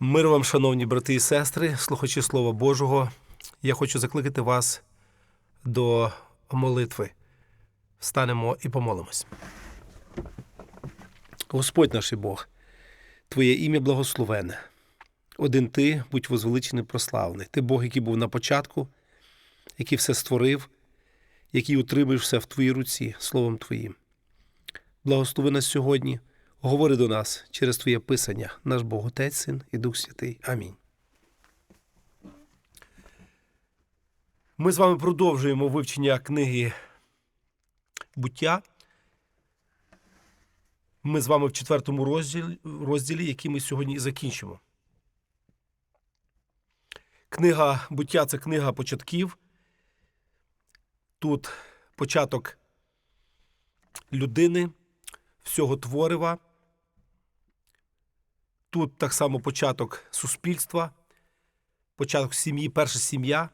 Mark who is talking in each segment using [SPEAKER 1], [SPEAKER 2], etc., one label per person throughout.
[SPEAKER 1] Мир вам, шановні брати і сестри, слухачі Слова Божого. Я хочу закликати вас до молитви. Встанемо і помолимось. Господь наш Бог, Твоє ім'я благословене. Один ти, будь возвеличений, прославлений. Ти Бог, який був на початку, який все створив, який утримуєш все в Твоїй руці, Словом Твоїм. Благослови нас сьогодні. Говори до нас через Твоє Писання, наш Бог Отець, Син і Дух Святий. Амінь. Ми з вами продовжуємо вивчення книги буття. Ми з вами в четвертому розділі, розділі який ми сьогодні і закінчимо. Книга буття це книга початків. Тут початок людини, всього творива. Тут так само початок суспільства, початок сім'ї, перша сім'я,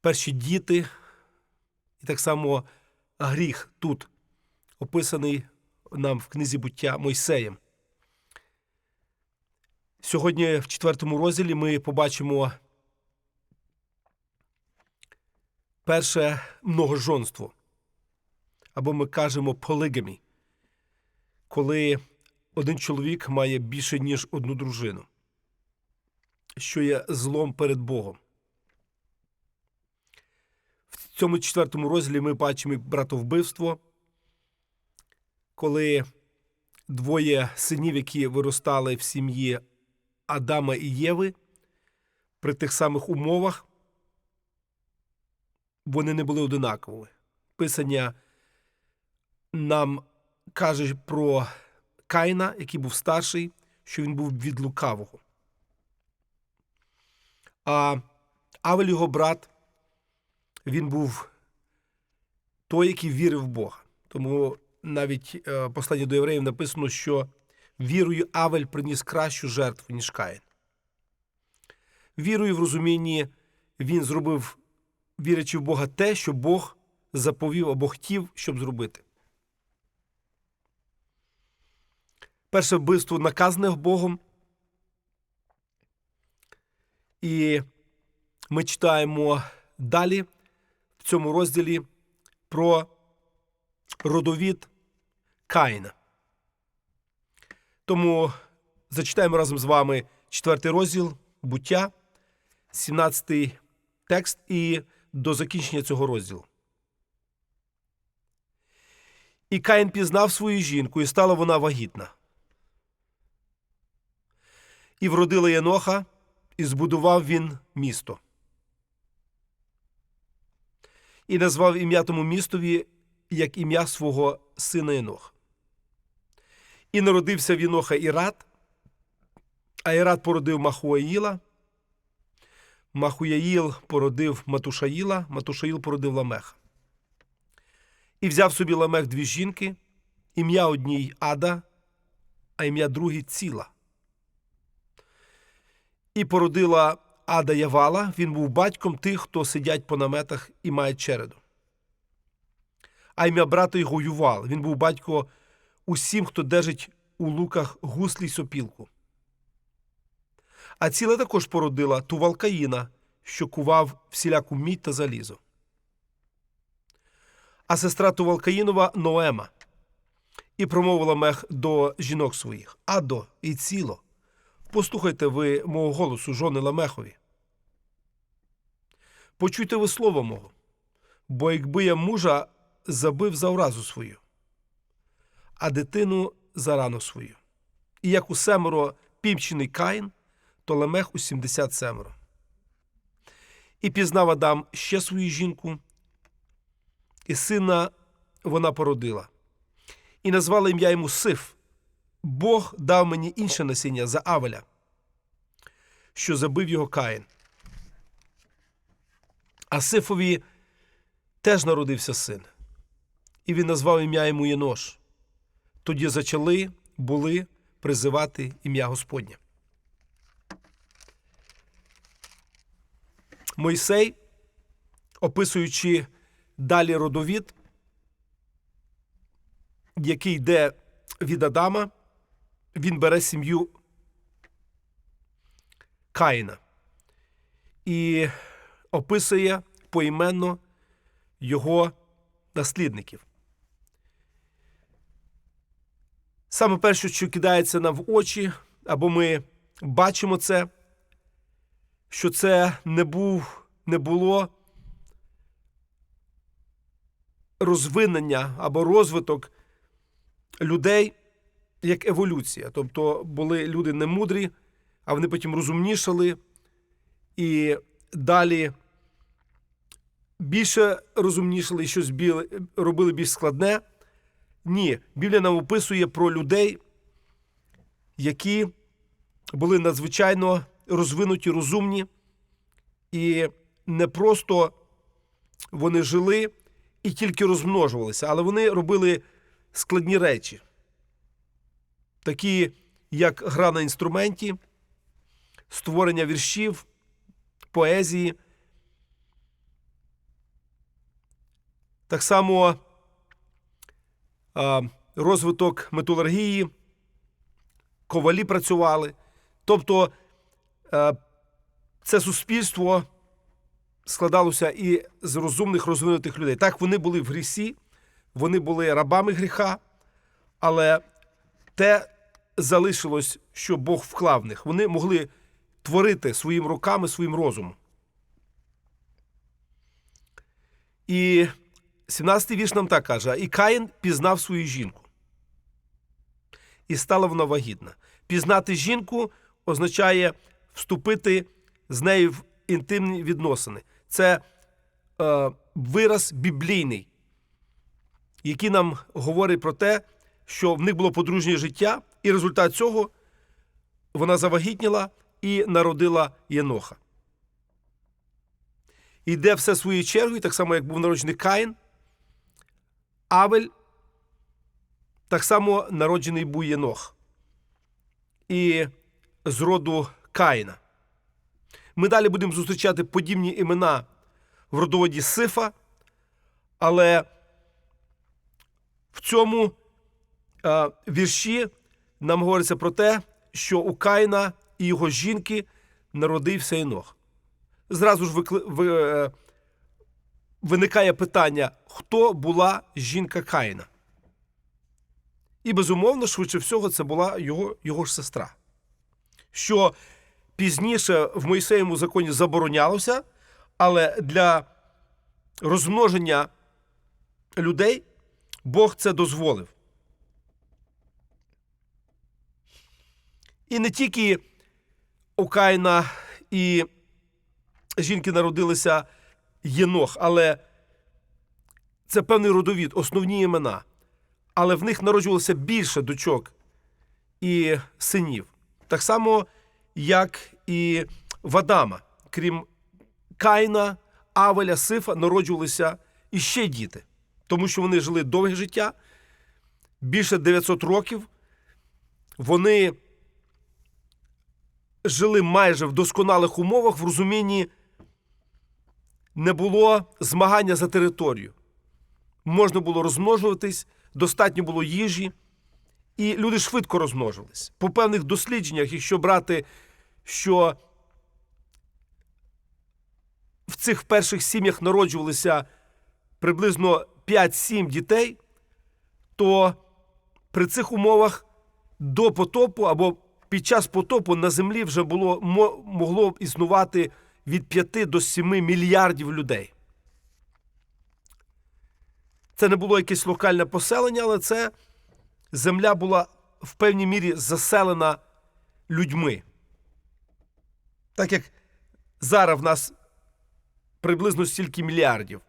[SPEAKER 1] перші діти, і так само гріх тут описаний нам в книзі буття Мойсеєм. Сьогодні в четвертому розділі ми побачимо перше многожонство, або ми кажемо полигамі, коли один чоловік має більше, ніж одну дружину, що є злом перед Богом. В цьому четвертому розділі ми бачимо братовбивство, коли двоє синів, які виростали в сім'ї Адама і Єви, при тих самих умовах, вони не були одинаковими. Писання нам каже про Каїна, який був старший, що він був від лукавого. А Авель, його брат, він був той, який вірив в Бога. Тому навіть е, послання до євреїв написано, що вірою Авель приніс кращу жертву, ніж Каїн. Вірою в розумінні він зробив, вірячи в Бога, те, що Бог заповів або хотів, щоб зробити. Перше вбивство наказане Богом. І ми читаємо далі в цьому розділі про родовід Каїна. Тому зачитаємо разом з вами четвертий розділ буття, 17 текст і до закінчення цього розділу. І Каїн пізнав свою жінку, і стала вона вагітна. І вродила Єноха, і збудував він місто. І назвав ім'я тому містові як ім'я свого сина Єноха. І народився в Єноха Ірат, а Ірат породив Махуаїла, Махуяїл породив Матушаїла, Матушаїл породив Ламеха. І взяв собі Ламех дві жінки, ім'я одній Ада, а ім'я другій Ціла. І породила Ада Явала, він був батьком тих, хто сидять по наметах і мають череду. А ім'я брата його Ювал, він був батько усім, хто держить у луках гуслі й сопілку. А ціла також породила Тувалкаїна, що кував всіляку мідь та залізо. А сестра Тувалкаїнова Ноема. І промовила мех до жінок своїх Адо і ціло. Послухайте ви мого голосу, жони Ламехові. Почуйте ви слово мого, бо якби я мужа забив за уразу свою, а дитину за рану свою. І як у семеро пімчений Каїн, то Ламех у сімдесят семеро. І пізнав Адам ще свою жінку, і сина вона породила, і назвала ім'я йому Сиф. Бог дав мені інше насіння за Авеля, що забив його Каїн. А Сифові теж народився син, і він назвав ім'я йому Єнош. Тоді зачали були призивати ім'я Господнє. Мойсей, описуючи далі родовід, який йде від Адама, він бере сім'ю Каїна і описує поіменно його наслідників. Саме перше, що кидається нам в очі, або ми бачимо це, що це не був, не було розвинення або розвиток людей як еволюція. Тобто були люди немудрі, а вони потім розумнішали і далі більше розумнішали, щось біле, робили більш складне. Ні, Біблія нам описує про людей, які були надзвичайно розвинуті, розумні, і не просто вони жили і тільки розмножувалися, але вони робили складні речі, такі як гра на інструменті, створення віршів, поезії. Так само розвиток металургії, ковалі працювали. Тобто е, це суспільство складалося і з розумних розвинутих людей. Так, вони були в грісі, вони були рабами гріха, але те залишилось, що Бог вклав в них. Вони могли творити своїми руками, своїм розумом. І 17-й вірш нам так каже: І Каїн пізнав свою жінку. І стала вона вагітна. Пізнати жінку означає вступити з нею в інтимні відносини. Це е, вираз біблійний, який нам говорить про те, що в них було подружнє життя, і результат цього вона завагітніла і народила Єноха. Йде все своєю чергою, так само, як був народжений Каїн, Авель, так само народжений був Єнох. І з роду Каїна. Ми далі будемо зустрічати подібні імена в родоводі Сифа, але в цьому е, вірші нам говориться про те, що у Каїна і його жінки народився Інох. Зразу ж е, виникає питання, хто була жінка Каїна? І, безумовно, швидше всього, це була його, його ж сестра. Що пізніше в Моїсеєму законі заборонялося, але для розмноження людей Бог це дозволив. І не тільки у Каїна і жінки народилися Єнох, але це певний родовід, основні імена. Але в них народжувалося більше дочок і синів. Так само, як і в Адама. Крім Каїна, Авеля, Сифа, народжувалися іще діти, тому що вони жили довге життя, більше 900 років. Вони жили майже в досконалих умовах, в розумінні не було змагання за територію. Можна було розмножуватись, достатньо було їжі, і люди швидко розмножувались. По певних дослідженнях, якщо брати, що в цих перших сім'ях народжувалися приблизно 5-7 дітей, то при цих умовах до потопу або під час потопу на землі вже було, мо- могло існувати від 5 до 7 мільярдів людей. Це не було якесь локальне поселення, але це земля була в певній мірі заселена людьми. Так як зараз в нас приблизно стільки мільярдів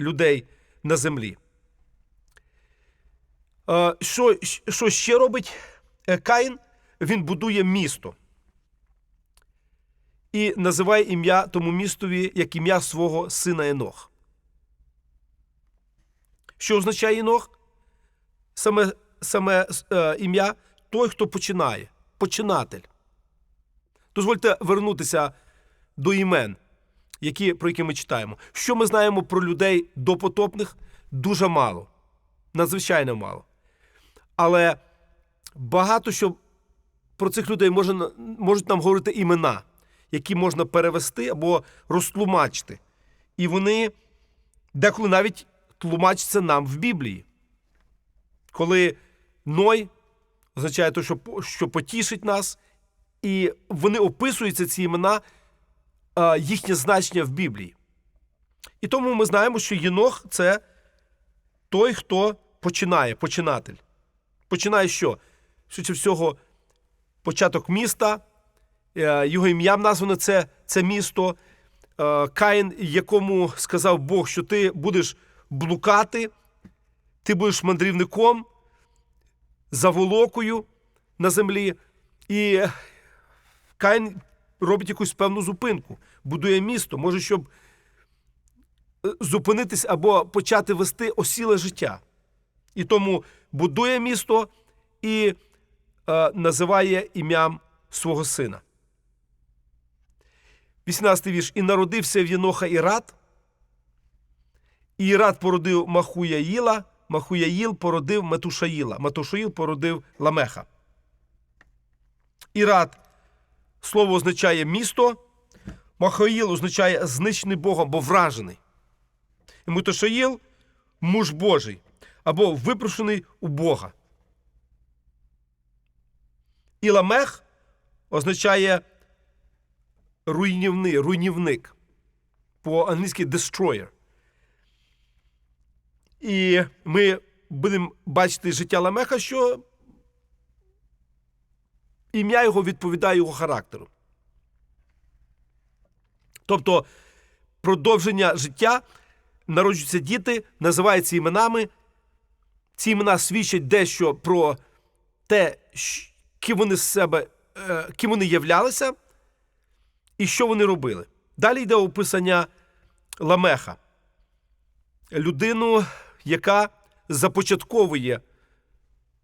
[SPEAKER 1] людей на землі. Е, Що, що ще робить е, Каїн? Він будує місто і називає ім'я тому містові як ім'я свого сина Енох. Що означає Енох? Саме, саме е, ім'я той, хто починає, починатель. Дозвольте вернутися до імен, які, про які ми читаємо. Що ми знаємо про людей допотопних? Дуже мало. Надзвичайно мало. Але багато що про цих людей може, можуть нам говорити імена. які можна перевести або розтлумачити. І вони деколи навіть тлумачаться нам в Біблії. Коли Ной означає те, що, що потішить нас, і вони описуються ці імена, їхнє значення в Біблії. І тому ми знаємо, що Єнох це той, хто починає, починатель. Починає що? Швидше всього, початок міста, е, його ім'ям названо це, це місто. Е, Каїн, якому сказав Бог, що ти будеш блукати, ти будеш мандрівником, заволокою на землі. І Каїн робить якусь певну зупинку, будує місто, може, щоб е, зупинитись або почати вести осіле життя. І тому будує місто і називає ім'ям свого сина. 18 вірш. І народився в Єноха Ірат. І Ірат породив Махуяїла, Махуяїл породив Метушаїла, Метушаїл породив Ламеха. Ірат слово означає місто, Махаїл означає знищений Богом або вражений. І муж Божий або випрошений у Бога. І Ламех означає руйнівний, руйнівник. По-англійськи destroyer. І ми будемо бачити життя Ламеха, що ім'я його відповідає його характеру. Тобто продовження життя, народжуються діти, називаються іменами. Ці імена свідчать дещо про те, щ- ким вони з себе, е, ким вони являлися і що вони робили. Далі йде описання Ламеха, людину, яка започатковує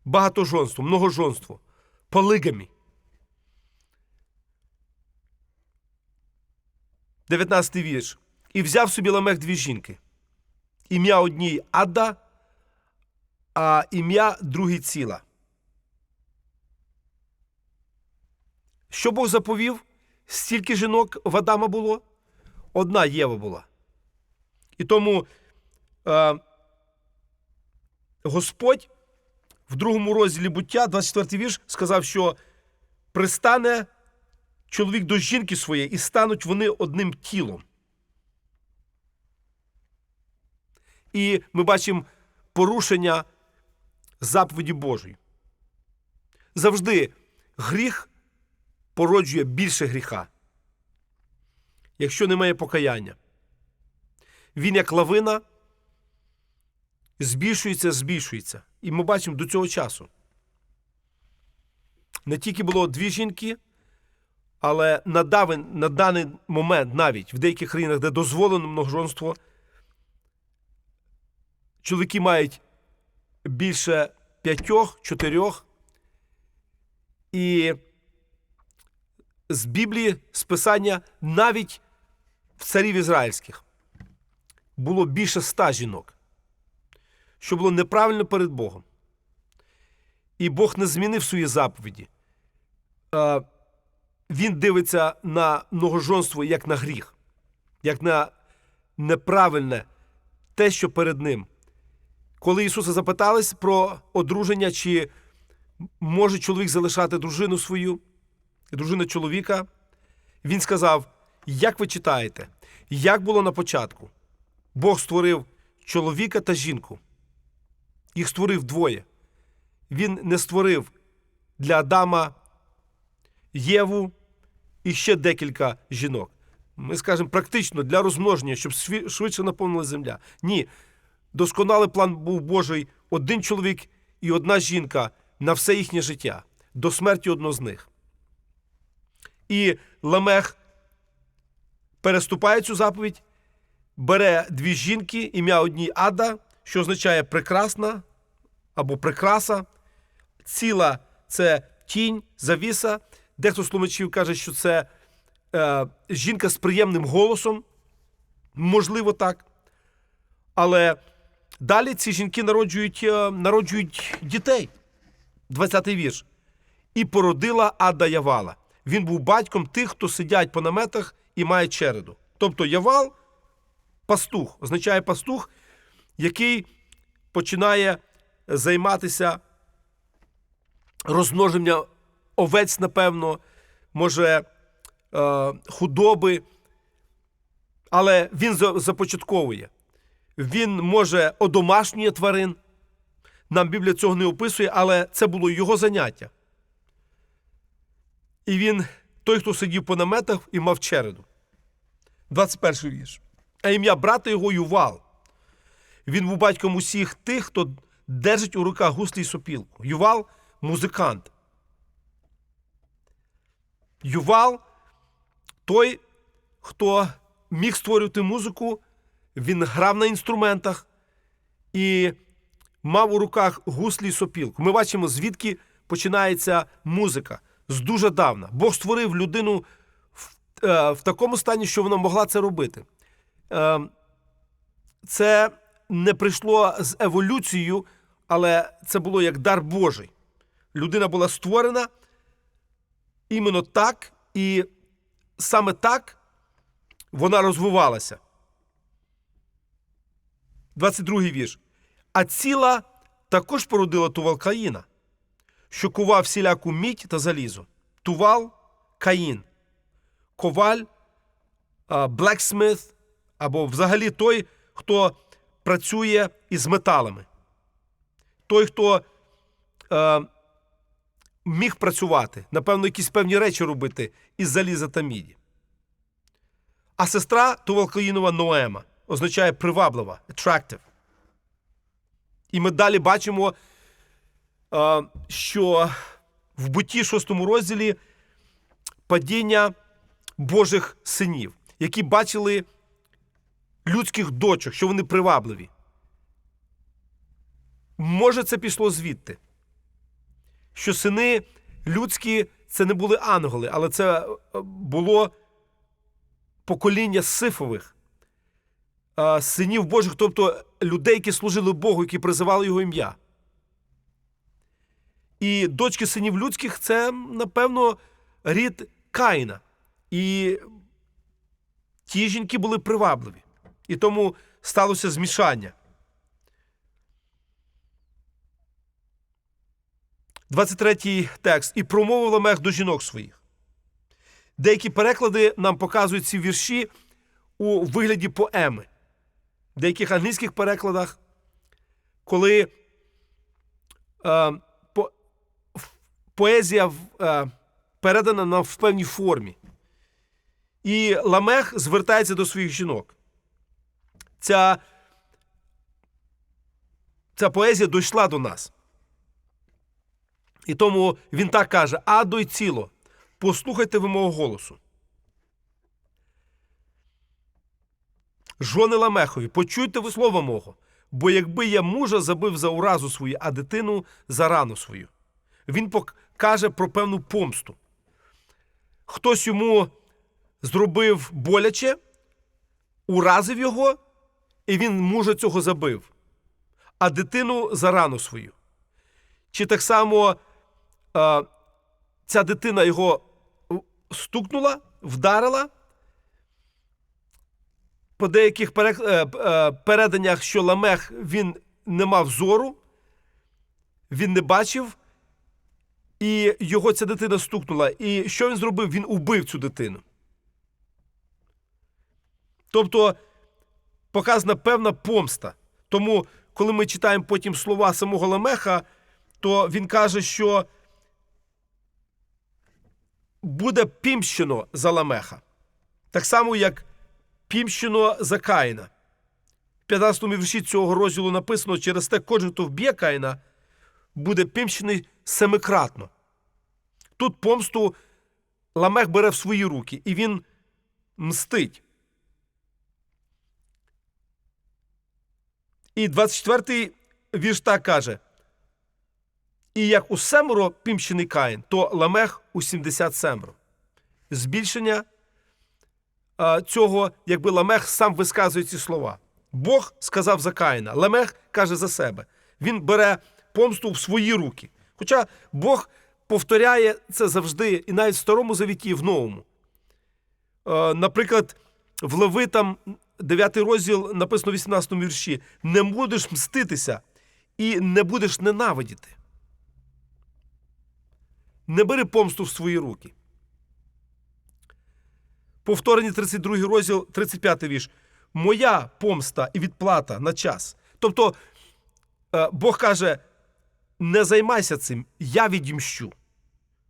[SPEAKER 1] багатожонство, многожонство, полигамі. 19 вірш. І взяв собі Ламех дві жінки. Ім'я одній Ада, а ім'я другій ціла. Що Бог заповів? Стільки жінок в Адама було? Одна Єва була. І тому е, Господь в другому розділі буття, 24 вірш, сказав, що пристане чоловік до жінки своєї, і стануть вони одним тілом. І ми бачимо порушення заповіді Божої. Завжди гріх породжує більше гріха, якщо немає покаяння. Він, як лавина, збільшується, збільшується. І ми бачимо до цього часу. Не тільки було дві жінки, але на, давен, на даний момент, навіть в деяких країнах, де дозволено многожонство, чоловіки мають більше п'ятьох, чотирьох. І з Біблії, з Писання, навіть в царів ізраїльських було більше ста жінок, що було неправильно перед Богом. І Бог не змінив свої заповіді. Е, Він дивиться на многожонство як на гріх, як на неправильне те, що перед ним. Коли Ісуса запитались про одруження, чи може чоловік залишати дружину свою, дружина чоловіка, він сказав: як ви читаєте, як було на початку? Бог створив чоловіка та жінку. Їх створив двоє. Він не створив для Адама Єву і ще декілька жінок. Ми скажемо практично для розмноження, щоб швидше наповнила земля. Ні. Досконалий план був Божий один чоловік і одна жінка на все їхнє життя, до смерті одного з них. І Ламех переступає цю заповідь, бере дві жінки, ім'я одній Ада, що означає прекрасна або прикраса. Ціла це тінь, завіса. Дехто з тлумачів каже, що це е, жінка з приємним голосом. Можливо, так. Але далі ці жінки народжують, е, народжують дітей. 20-й вірш. І породила Ада Явала. Він був батьком тих, хто сидять по наметах і має череду. Тобто Явал пастух, означає пастух, який починає займатися розмноженням овець, напевно, може, е, худоби, але він започатковує. Він може одомашнює тварин. Нам Біблія цього не описує, але це було його заняття. І він той, хто сидів по наметах і мав череду. 21 вірш. А ім'я брата його Ювал. Він був батьком усіх тих, хто держить у руках гуслі й сопілку. Ювал музикант. Ювал той, хто міг створювати музику, він грав на інструментах і мав у руках гуслі й сопілку. Ми бачимо, звідки починається музика з дуже давна. Бог створив людину в, е, в такому стані, що вона могла це робити. Е, це не прийшло з еволюцією, але це було як дар Божий. Людина була створена іменно так, і саме так вона розвивалася. 22 вірш. А ціла також породила Тувал Каїна, що кував всіляку мідь та залізо. Тувал Каїн. Коваль, блексміт, або взагалі той, хто працює із металами. Той, хто е, міг працювати, напевно, якісь певні речі робити із заліза та міді. А сестра Тувалкаїнова Ноема означає приваблива, attractive. І ми далі бачимо, що в буті шостому розділі падіння Божих синів, які бачили людських дочок, що вони привабливі. Може, це пішло звідти, що сини людські це не були ангели, але це е, було покоління сифових, е, синів Божих, тобто людей, які служили Богу, які призивали його ім'я. І дочки синів людських це, напевно, рід Каїна. І ті жінки були привабливі. І тому сталося змішання. 23 текст. І промовив Ламех до жінок своїх. Деякі переклади нам показують ці вірші у вигляді поеми. В деяких англійських перекладах, коли е, поезія е, передана нам в певній формі. І Ламех звертається до своїх жінок. Ця, ця поезія дійшла до нас. І тому він так каже: Адо й ціло, послухайте ви мого голосу. Жони Ламехові, почуйте ви слово мого, бо якби я мужа забив за уразу свою, а дитину за рану свою. Він пок- каже про певну помсту. Хтось йому зробив боляче, уразив його, і він мужа цього забив, а дитину за рану свою. Чи так само е, ця дитина його стукнула, вдарила? По деяких е, е, переданнях, що Ламех він не мав зору, він не бачив, і його ця дитина стукнула. І що він зробив? Він убив цю дитину. Тобто показана певна помста. Тому, коли ми читаємо потім слова самого Ламеха, то він каже, що буде пімщено за Ламеха. Так само, як пімщено за Каїна. В 15 вірші цього розділу написано: через те, кожен, хто вб'є Каїна, буде пімщений семикратно. Тут помсту Ламех бере в свої руки, і він мстить. І 24-й вірш так каже: І як у семеро пімщений Каїн, то Ламех у 70 семеро. Збільшення цього, якби Ламех сам висказує ці слова. Бог сказав за Каїна, Ламех каже за себе. Він бере помсту в свої руки. Хоча Бог повторяє це завжди, і навіть в Старому Завіті, і в Новому. Е, Наприклад, в Левитам 9 розділ написано в 18 вірші: не будеш мститися і не будеш ненавидіти. Не бери помсту в свої руки. Повторені 32 розділ, 35 вірш. Моя помста і відплата на час. Тобто е, Бог каже: не займайся цим, я відімщу.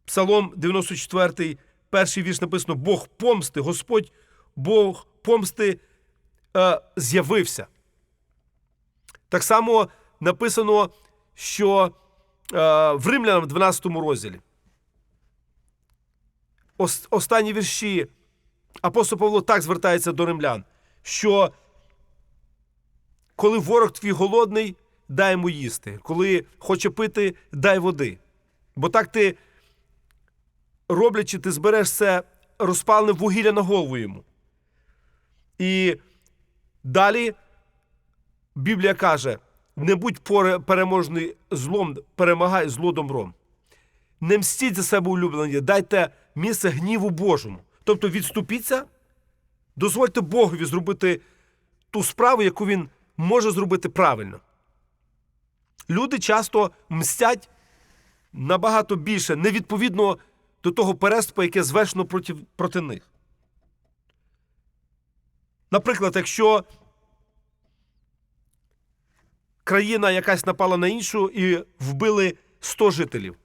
[SPEAKER 1] Псалом 94, перший вірш написано: Бог помсти, Господь, Бог помсти е, з'явився. Так само написано, що е, в Римлянам 12 розділі. Останні вірші апостол Павло так звертається до римлян, що коли ворог твій голодний, дай йому їсти, коли хоче пити, дай води. Бо так ти, роблячи, ти збереш це розпалене вугілля на голову йому. І далі Біблія каже: не будь переможний злом, перемагай зло добром. Не мстіть за себе улюблені, дайте місце гніву Божому. Тобто відступіться, дозвольте Богові зробити ту справу, яку він може зробити правильно. Люди часто мстять набагато більше, невідповідно до того переступу, яке звершено проти, проти них. Наприклад, якщо країна якась напала на іншу і вбили 100 жителів,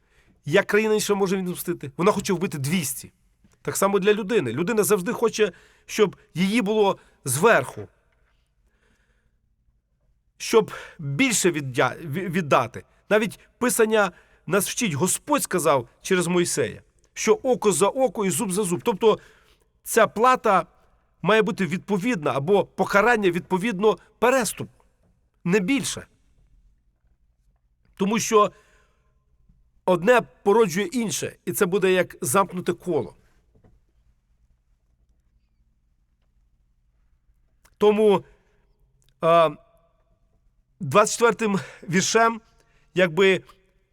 [SPEAKER 1] як країна інша може відмстити? Вона хоче вбити 200. Так само для людини. Людина завжди хоче, щоб її було зверху. Щоб більше віддати. Навіть писання нас вчить, Господь сказав через Мойсея, що око за око і зуб за зуб. Тобто ця плата має бути відповідна або покарання відповідно переступу, не більше. Тому що одне породжує інше, і це буде як замкнуте коло. Тому а, 24-м віршем, якби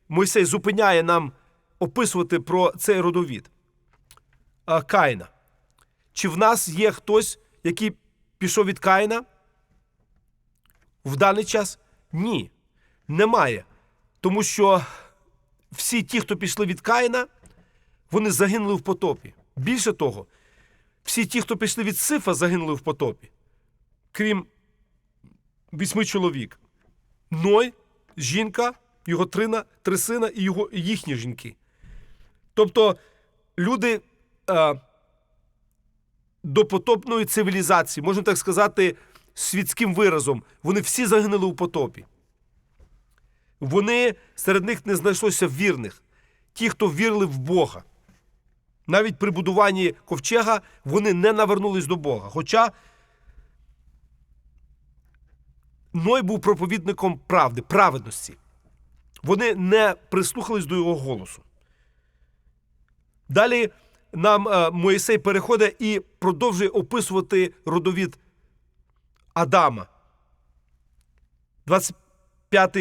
[SPEAKER 1] Мойсей зупиняє нам описувати про цей родовід Каїна. Чи в нас є хтось, який пішов від Каїна? В даний час? Ні, немає. Тому що всі ті, хто пішли від Каїна, вони загинули в потопі. Більше того, всі ті, хто пішли від Сифа, загинули в потопі, крім вісьми чоловік. Ной, жінка, його трина, три сина і його, їхні жінки. Тобто люди е, до потопної цивілізації, можна так сказати, світським виразом, вони всі загинули у потопі. Вони серед них не знайшлося вірних, ті, хто вірили в Бога. Навіть при будуванні ковчега вони не навернулись до Бога. Хоча Ной був проповідником правди, праведності. Вони не прислухались до його голосу. Далі нам е, Моїсей переходить і продовжує описувати родовід Адама. 25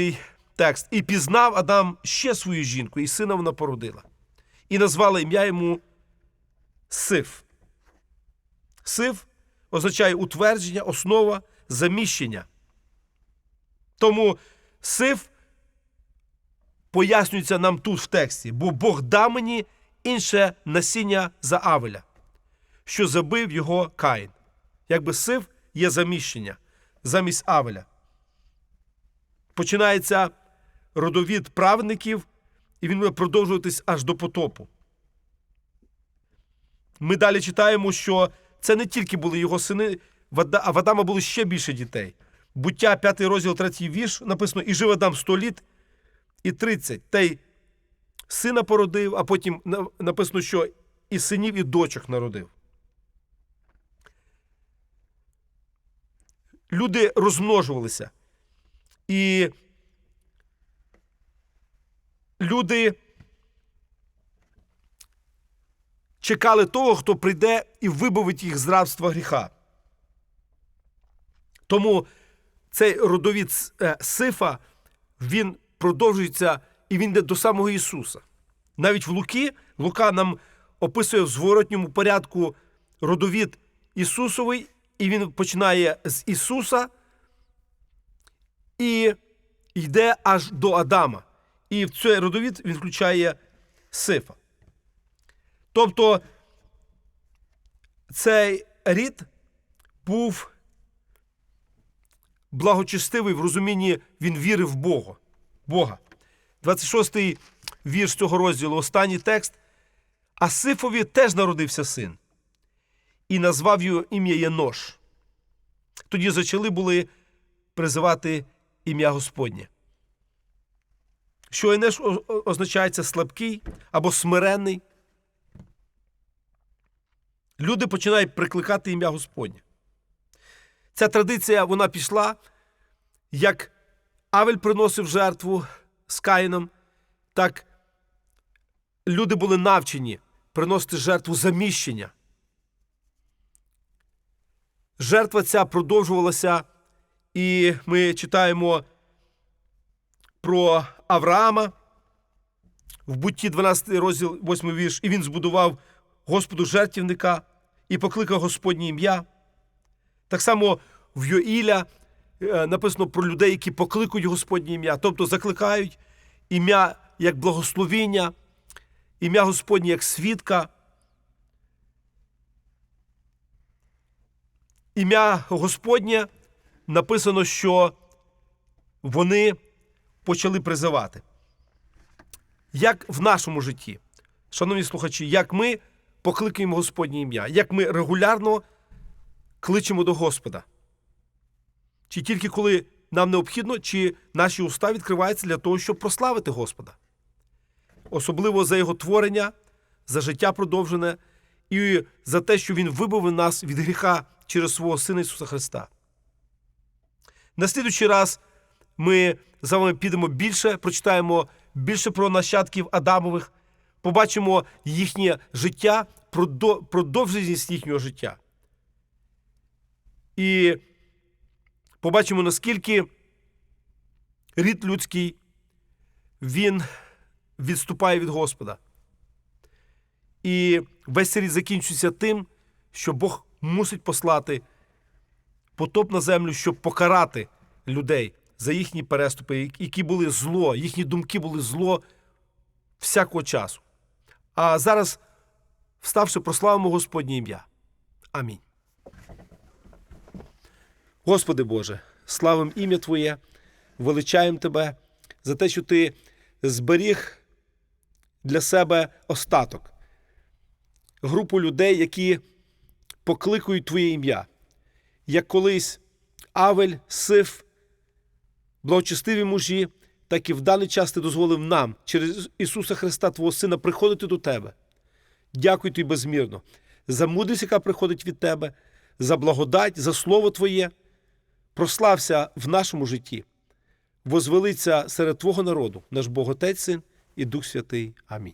[SPEAKER 1] текст. І пізнав Адам ще свою жінку, і сина вона породила. І назвала ім'я йому Сиф. Сиф означає утвердження, основа, заміщення. Тому сиф пояснюється нам тут в тексті, бо Бог дав мені інше насіння за Авеля, що забив його Каїн. Якби сиф є заміщення замість Авеля. Починається родовід праведників, і він буде продовжуватись аж до потопу. Ми далі читаємо, що це не тільки були його сини, а в Адама було ще більше дітей. Буття, 5 розділ, 3 вірш, написано: і жив Адам 100 літ і 30. Та й сина породив, а потім написано, що і синів, і дочок народив. Люди розмножувалися. І люди чекали того, хто прийде і вибавить їх з рабства гріха. Тому цей родовід е, Сифа, він продовжується і він йде до самого Ісуса. Навіть в Луки, Лука нам описує в зворотньому порядку родовід Ісусовий, і він починає з Ісуса і йде аж до Адама. І в цей родовід він включає Сифа. Тобто цей рід був благочестивий в розумінні, він вірив в Бога. Бога. 26-й вірш цього розділу, останній текст. А Сифові теж народився син, і назвав його ім'я Єнош. Тоді зачали були призивати ім'я Господнє. Що о- означається слабкий або смиренний. Люди починають прикликати ім'я Господнє. Ця традиція вона пішла, як Авель приносив жертву з Каїном, так люди були навчені приносити жертву заміщення. Жертва ця продовжувалася, і ми читаємо про Авраама в бутті 12 розділ, 8 вірш, і він збудував Господу жертвівника і покликав Господнє ім'я. Так само в Йоїля написано про людей, які покликають Господнє ім'я, тобто закликають ім'я як благословіння, ім'я Господнє як свідка. Ім'я Господнє написано, що вони почали призивати. Як в нашому житті, шановні слухачі, як ми покликаємо Господнє ім'я, як ми регулярно кличемо до Господа. Чи тільки коли нам необхідно, чи наші уста відкриваються для того, щоб прославити Господа. Особливо за Його творення, за життя продовжене і за те, що Він вибавив нас від гріха через свого Сина Ісуса Христа. На слідуючий раз ми з вами підемо більше, прочитаємо більше про нащадків Адамових, побачимо їхнє життя, продовженість їхнього життя. І побачимо, наскільки рід людський він відступає від Господа. І весь рід закінчується тим, що Бог мусить послати потоп на землю, щоб покарати людей за їхні переступи, які були зло, їхні думки були зло всякого часу. А зараз, вставши, прославимо Господнє ім'я. Амінь. Господи Боже, славим ім'я Твоє, величаємо Тебе за те, що Ти зберіг для себе остаток, групу людей, які покликають Твоє ім'я. Як колись Авель, Сиф, благочестиві мужі, так і в даний час ти дозволив нам через Ісуса Христа, Твого Сина, приходити до Тебе. Дякую тобі безмірно за мудрість, яка приходить від Тебе, за благодать, за Слово Твоє. Прослався в нашому житті. Возвелиться серед Твого народу, наш Бог Отець Син і Дух Святий. Амінь.